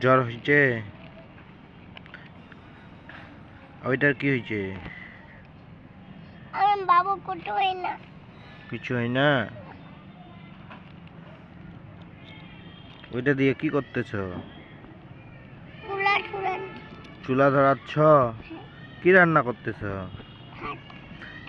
জ্বর হয়েছে? ওইটার কি হয়েছে? বাবু কোটো হয় না। কিছু হয় না? ওইটা দিয়ে কি করতেছ? চুলা ধরাচ্ছ? কি রান্না করতেছ?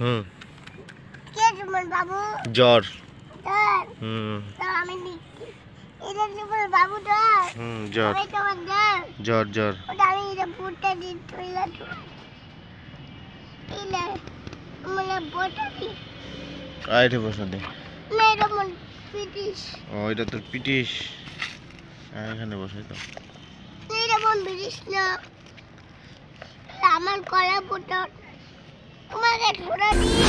হুম। কে বাবু? জ্বর। হুম। আমি এটা বাবু হুম জ্বর। জ্বর। জ্বর ওটা আমি এটা ফুটটা দিই তুইলা ইলে মানে বটা দি। আইটে বসা দে। মেয়েরা মন পিটিস। ও এটা তোর পিটিস। এখানে বসাই তো। মন না। আমার কলা পোটা ঘোড়া নিয়ে